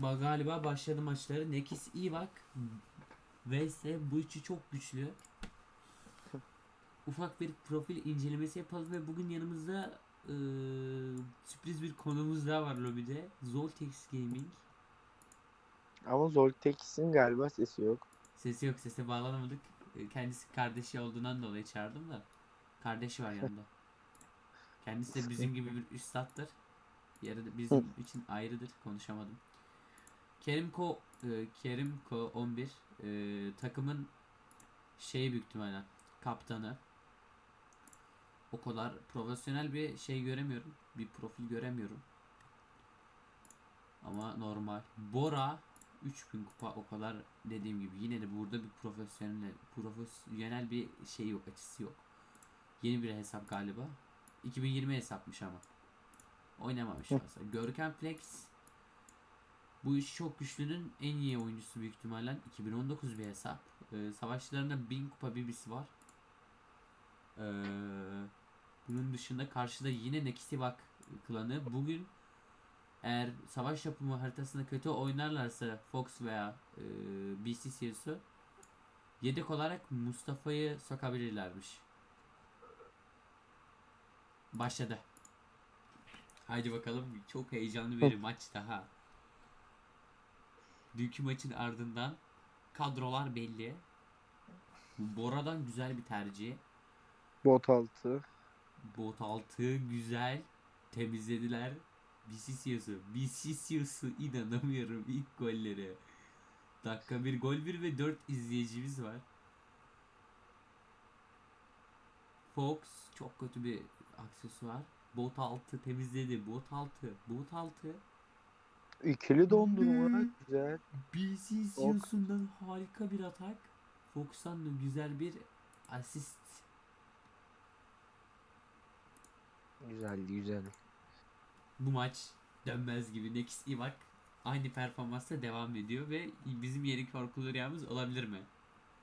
Ba- Galiba başladı maçları. Nekis iyi bak. vs bu üçü çok güçlü. Ufak bir profil incelemesi yapalım ve bugün yanımızda eee, sürpriz bir konumuz daha var lobide. Zoltex Gaming. Ama Zoltex'in galiba sesi yok. Sesi yok sese bağlanamadık. E, Kendisi kardeşi olduğundan dolayı çağırdım da. Kardeşi var yanında. Kendisi de bizim gibi bir üstattır. Yarı bizim için ayrıdır. Konuşamadım. Kerimko e, Kerimko 11 e, takımın şeyi büyük ihtimalle kaptanı. O kadar profesyonel bir şey göremiyorum. Bir profil göremiyorum. Ama normal. Bora 3000 kupa o kadar dediğim gibi yine de burada bir profesyonel profesyonel bir şey yok açısı yok. Yeni bir hesap galiba. 2020 hesapmış ama. Oynamamış aslında. Görkem Flex bu iş çok güçlünün en iyi oyuncusu büyük ihtimalle 2019 bir hesap. Ee, savaşçılarında 1000 kupa bibisi var. Ee, bunun dışında karşıda yine Nekisivak klanı. Bugün eğer savaş yapımı haritasında kötü oynarlarsa Fox veya e, BC Sirius'u yedek olarak Mustafa'yı sokabilirlermiş. Başladı. Haydi bakalım çok heyecanlı bir maç daha. Dünkü maçın ardından kadrolar belli. Bora'dan güzel bir tercih. Bot altı. Bot altı güzel temizlediler. Bisisius'u. Bisisius'u inanamıyorum ilk golleri. Dakika bir gol bir ve 4 izleyicimiz var. Fox çok kötü bir aksesuar. Bot altı temizledi. Bot altı. Bot altı. İkili dondurma. Hmm. Güzel. Bisisius'undan harika bir atak. Fox'tan da güzel bir asist. Güzeldi güzel. bu maç dönmez gibi. Next Ivak aynı performansla devam ediyor ve bizim yeni korkulu rüyamız olabilir mi?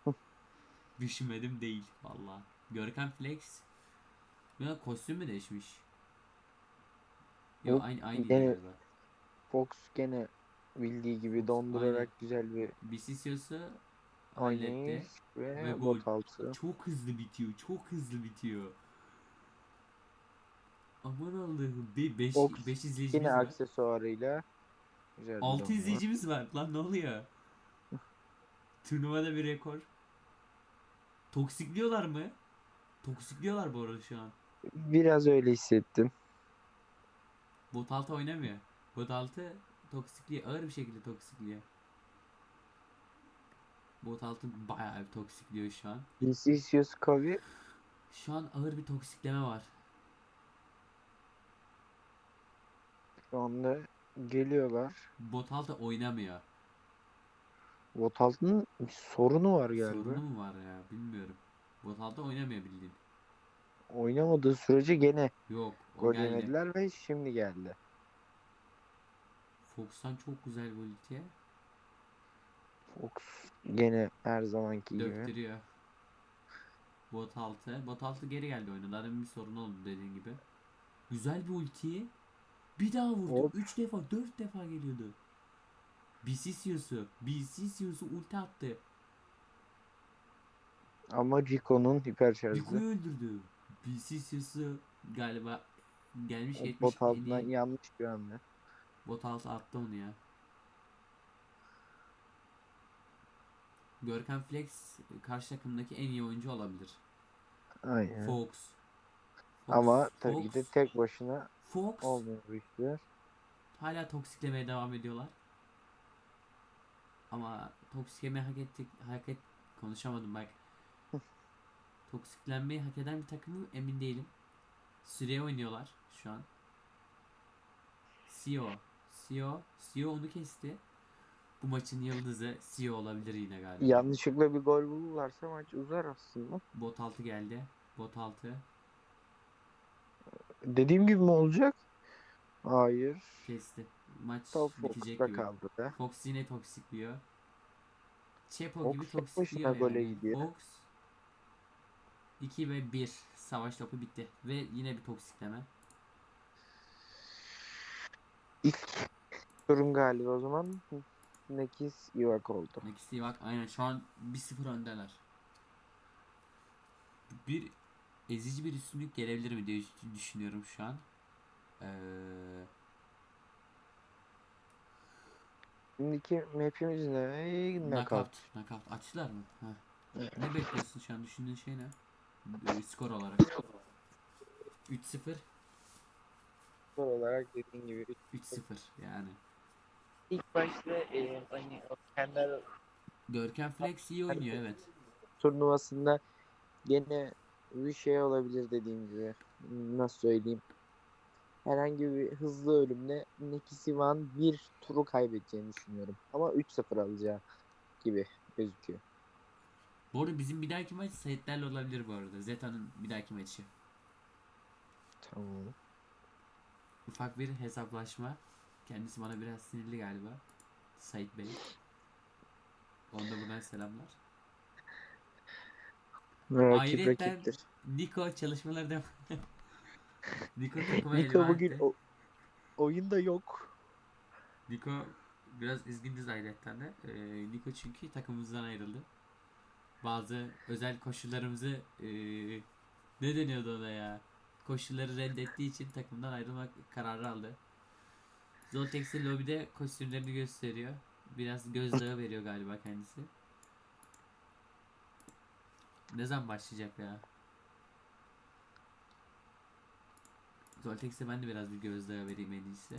Düşünmedim değil valla. Görkem Flex ya kostüm mü değişmiş? Yok Yok, aynı aynı gene- galiba. Fox gene bildiği gibi dondurarak güzel bir Bisisius'u halletti. ve, Ve gol. altı. Çok hızlı bitiyor. Çok hızlı bitiyor. Aman Allah'ım. 5 Fox 5 izleyicimiz Yine var. aksesuarıyla güzel bir 6 dondurma. izleyicimiz var. Lan ne oluyor? Turnuvada bir rekor. Toksikliyorlar mı? Toksikliyorlar bu arada şu an. Biraz öyle hissettim. Bot altı oynamıyor. Bot altı toksikliyor. Ağır bir şekilde toksikliyor. Bot altı bayağı bir toksikliyor şu an. Vinicius Kavi Şu an ağır bir toksikleme var. şu anda geliyorlar. Bot altı oynamıyor. Bot altının bir sorunu var galiba. Sorunu mu var ya bilmiyorum. Bot altı oynamıyor bildiğin. Oynamadığı sürece gene Yok o gol geldi. yemediler ve şimdi geldi. Fox'tan çok güzel gol itiyor. Fox gene her zamanki gibi. Döktürüyor. Bot altı. Bot altı geri geldi oyuna. Daha bir sorun oldu dediğin gibi. Güzel bir ulti. Bir daha vurdu. Hop. 3 defa 4 defa geliyordu. Bisisius'u. Bisisius'u ulti attı. Ama Rico'nun hiper şarjı. Rico'yu öldürdü. Bisisius'u galiba gelmiş geçmiş Bot altından iyi. yanlış bir hamle. Bot altı attı onu ya. Görkem Flex karşı takımdaki en iyi oyuncu olabilir. Aynen. Fox. Fox. Ama tabii ki de tek başına Fox olmuyor bu işler. hala toksiklemeye devam ediyorlar. Ama toksiklemeyi hak ettik, hak et konuşamadım bak. Toksiklenmeyi hak eden bir takım mı emin değilim. Süreye oynuyorlar şu an. CEO. CEO. CEO onu kesti. Bu maçın yıldızı CEO olabilir yine galiba. Yanlışlıkla bir gol bulurlarsa maç uzar aslında. Bot altı geldi. Bot altı. Dediğim gibi mi olacak? Hayır. Kesti. Maç Top bitecek Fox'ta gibi. kaldı da. Fox yine toksikliyor. Chepo Fox gibi toksikliyor başına gole yani. gidiyor. Fox 2 ve 1 savaş topu bitti. Ve yine bir toksikleme. İlk Turun galibi o zaman Nekis Ivak oldu. Nekisi bak aynen şu an 1-0 öndeler. Bir ezici bir üstünlük gelebilir mi diye düşünüyorum şu an. Ee, Şimdiki map'imiz ne? Knockout. knockout. Açtılar mı? Heh. Evet. Ne bekliyorsun şu an? Düşündüğün şey ne? Ee, skor olarak. 3-0. Skor olarak dediğin gibi 3-0 yani. İlk başta e, hani o kendi Görkem Flex iyi oynuyor evet. turnuvasında gene bir şey olabilir dediğim gibi. Nasıl söyleyeyim? Herhangi bir hızlı ölümle Ivan bir turu kaybedeceğini düşünüyorum. Ama 3-0 alacağı gibi gözüküyor. Bu arada bizim bir dahaki maç Saitlerle olabilir bu arada. Zeta'nın bir dahaki maçı. Tamam. Ufak bir hesaplaşma. Kendisi bana biraz sinirli galiba. Sait Bey. Onda buradan selamlar. Rakip rakiptir. Niko çalışmaları devam. Niko takıma Niko elime bugün attı. o, oyunda yok. Niko biraz üzgünüz ayrıyetten de. Ee, Niko çünkü takımımızdan ayrıldı. Bazı özel koşullarımızı ee, ne deniyordu ona ya? Koşulları reddettiği için takımdan ayrılmak kararı aldı. Zoltex'e lobide kostümlerini gösteriyor. Biraz gözdağı veriyor galiba kendisi. Ne zaman başlayacak ya? Zoltex'e ben de biraz bir gözdağı vereyim en iyisi.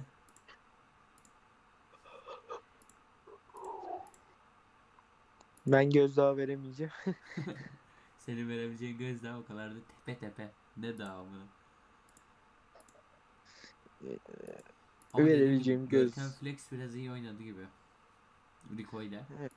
Ben gözdağı veremeyeceğim. Senin verebileceğin gözdağı o kadar da tepe tepe. Ne dağı bunu? Ama Verebileceğim göz- Görkem Flex biraz iyi oynadı gibi. Rico ile. Evet.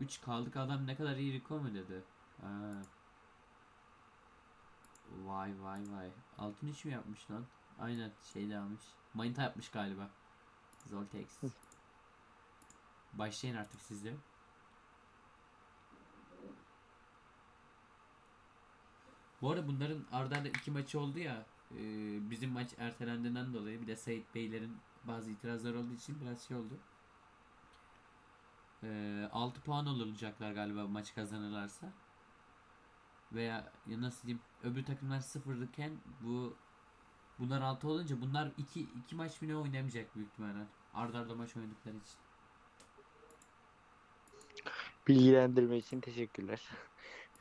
Üç kaldık adam ne kadar iyi mu dedi. Ha. Vay vay vay. Altın üç mü yapmış lan? Aynen şeyde almış. Manita yapmış galiba. Zoltex. Başlayın artık siz de. Bu arada bunların arda arda iki maçı oldu ya. bizim maç ertelendiğinden dolayı bir de Sait Beylerin bazı itirazlar olduğu için biraz şey oldu. E, 6 puan olacaklar galiba maç kazanırlarsa. Veya ya nasıl diyeyim öbür takımlar sıfırlıken bu bunlar 6 olunca bunlar 2 2 maç bile oynamayacak büyük ihtimalle. Arda arda maç oynadıkları için. Bilgilendirme için teşekkürler.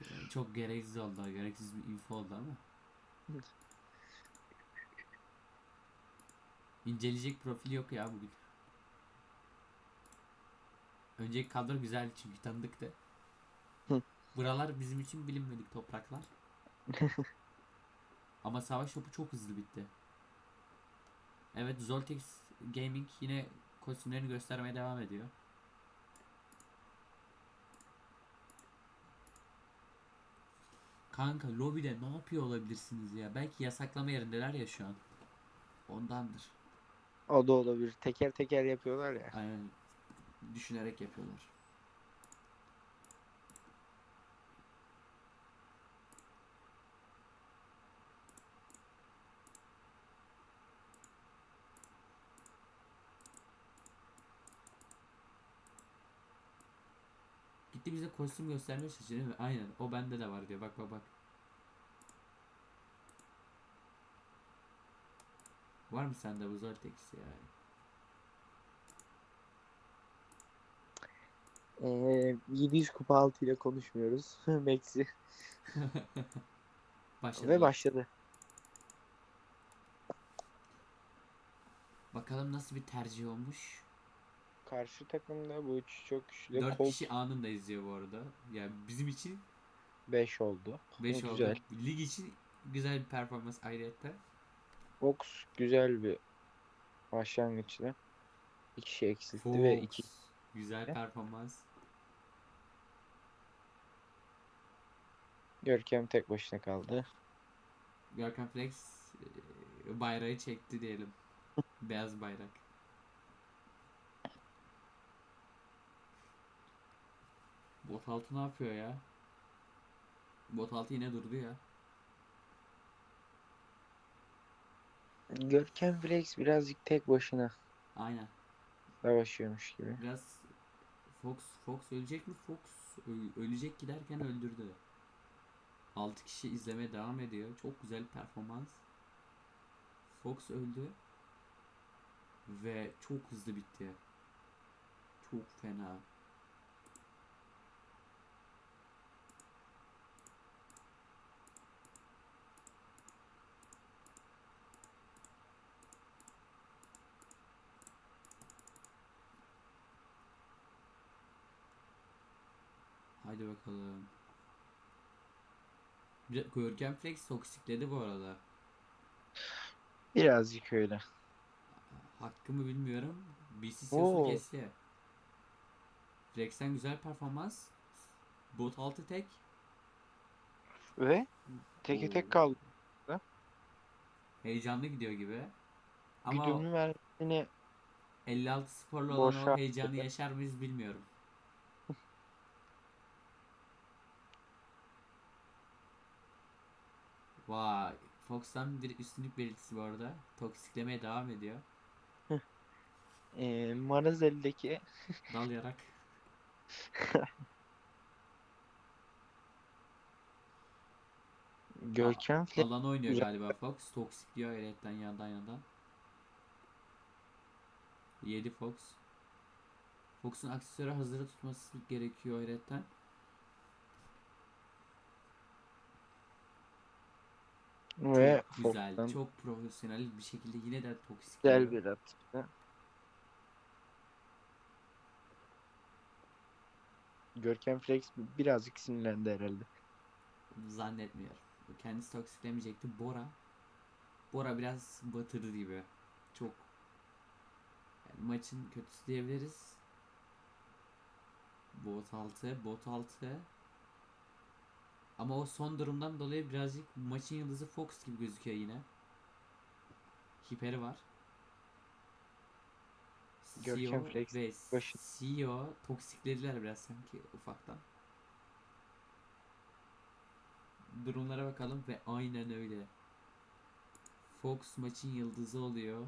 Yani çok gereksiz oldu, gereksiz bir info oldu ama. İnceleyecek profil yok ya bugün. Önceki kadro güzeldi çünkü tanıdıktı. Hı. Buralar bizim için bilinmedik topraklar. Ama savaş topu çok hızlı bitti. Evet Zoltex Gaming yine kostümlerini göstermeye devam ediyor. Kanka lobide ne yapıyor olabilirsiniz ya? Belki yasaklama yerindeler ya şu an. Ondandır. O da olabilir. Teker teker yapıyorlar ya. Aynen düşünerek yapıyorlar. Gitti bize kostüm göstermeye çalışıyor? Aynen o bende de var diyor. Bak bak bak. Var mı sende bu Zoltex ya? Ee, 700 kupa altı ile konuşmuyoruz. Maxi. Başladı. Ve başladı. Bakalım nasıl bir tercih olmuş. Karşı takımda bu üç çok güçlü. 4 Colt kişi anında izliyor bu arada. Yani bizim için 5 oldu. 5 O oldu. Güzel. Lig için güzel bir performans ayrıyetten. Fox güzel bir başlangıçtı. Bir kişi eksiltti ve iki Güzel performans. Görkem tek başına kaldı. Görkem Flex e, bayrağı çekti diyelim. Beyaz bayrak. Bot altı ne yapıyor ya? Bot altı yine durdu ya. Görkem Flex birazcık tek başına Aynen. Savaşıyormuş gibi. Biraz Fox Fox ölecek mi? Fox ölecek giderken öldürdü. 6 kişi izlemeye devam ediyor. Çok güzel performans. Fox öldü. Ve çok hızlı bitti. Çok fena. Haydi bakalım. Bir Görkem Flex toksikledi bu arada. Birazcık öyle. Hakkımı bilmiyorum. BC Oo. Seosu kesti. Flex'ten güzel performans. Bot altı tek. Ve teke Oo. tek kaldı. Heyecanlı gidiyor gibi. Ama Güdümlü mermisini 56 sporlu olan Boşa o heyecanı yaşar mıyız bilmiyorum. Vay. Fox'tan bir üstünlük belirtisi bu arada. Toksiklemeye devam ediyor. e, Marazel'deki Dalayarak. Görkem Flex Alan oynuyor galiba Fox. Toksikliyor eletten yandan yandan. 7 Fox. Fox'un aksesuarı hazırda tutması gerekiyor eletten. Ve Çok güzel, Fox'tan çok profesyonel bir şekilde yine de toksik. güzel bir atıştı. Görkem Flex birazcık sinirlendi herhalde. Zannetmiyorum. Kendisi toksiklemeyecekti. Bora. Bora biraz batırdı gibi. Çok yani maçın kötüsü diyebiliriz. Bot 6, bot 6. Ama o son durumdan dolayı birazcık maçın yıldızı Fox gibi gözüküyor yine. Hiperi var. Görkem Flex ve başı- CEO toksiklediler biraz sanki ufaktan. Durumlara bakalım ve aynen öyle. Fox maçın yıldızı oluyor.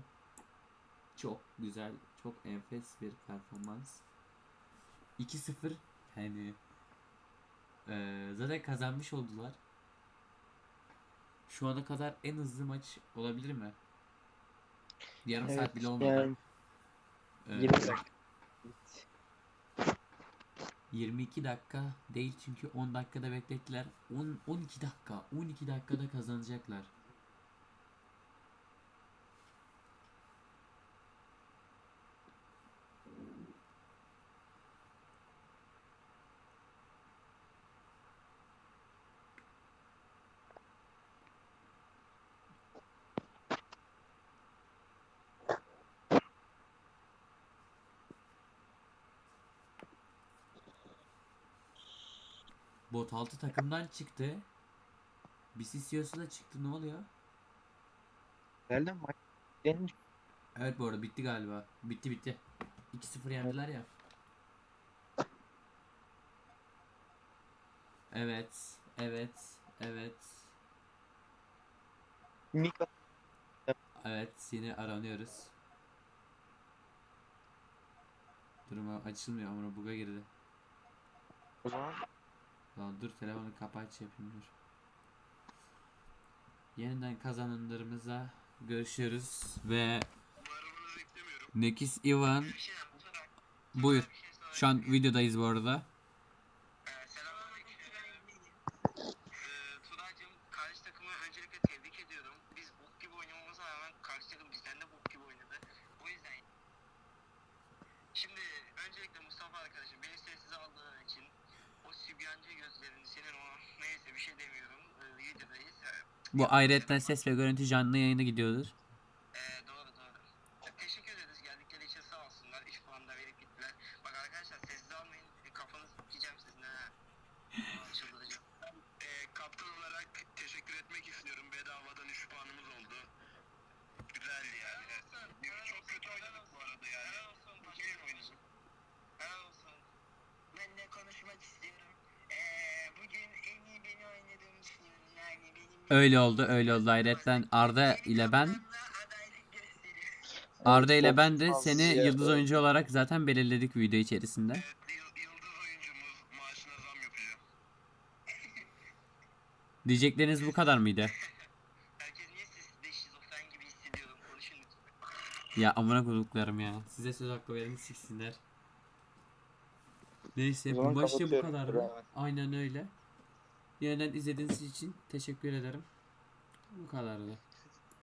Çok güzel, çok enfes bir performans. 2-0 yani eee, zaten kazanmış oldular. Şu ana kadar en hızlı maç olabilir mi? Yarım saat Evet, bile olmadı. yani Eee, 20 dakika. 22 dakika değil çünkü 10 dakikada beklettiler. 10 12 dakika. 12 dakikada kazanacaklar. Bot 6 takımdan çıktı. BCCO'su da çıktı. Ne oluyor? Maç denmiş. Evet bu arada bitti galiba. Bitti bitti. 2-0 yendiler ya. Evet. Evet. Evet. Mika Evet yine aranıyoruz. Duruma açılmıyor ama buga girdi. o zaman Lan dur telefonu kapat yapayım dur. Yeniden kazananlarımıza görüşürüz ve Nekis Ivan buyur. Şu an videodayız bu arada. Ee, Selamünaleyküm. Ee, Turancığım karşı takımı öncelikle tebrik ediyorum. Biz bok gibi oynamamıza rağmen karşı takım bizden de bok gibi oynadı. O yüzden Şimdi öncelikle Mustafa arkadaşım beni sessize aldığın için o sübyancı gözlerini senin o neyse bir şey demiyorum. Ee, videodayız. Ee, Bu ayrıyetten ses ve görüntü canlı yayına gidiyordur. Öyle oldu öyle oldu. Hayretten Arda ile ben. Arda ile ben de seni yıldız oyuncu olarak zaten belirledik video içerisinde. Diyecekleriniz bu kadar mıydı? Ya amına koduklarım ya. Size söz hakkı verin siksinler. Neyse bu başta bu kadardı. Aynen öyle. Yeniden izlediğiniz için teşekkür ederim. Bu kadardı.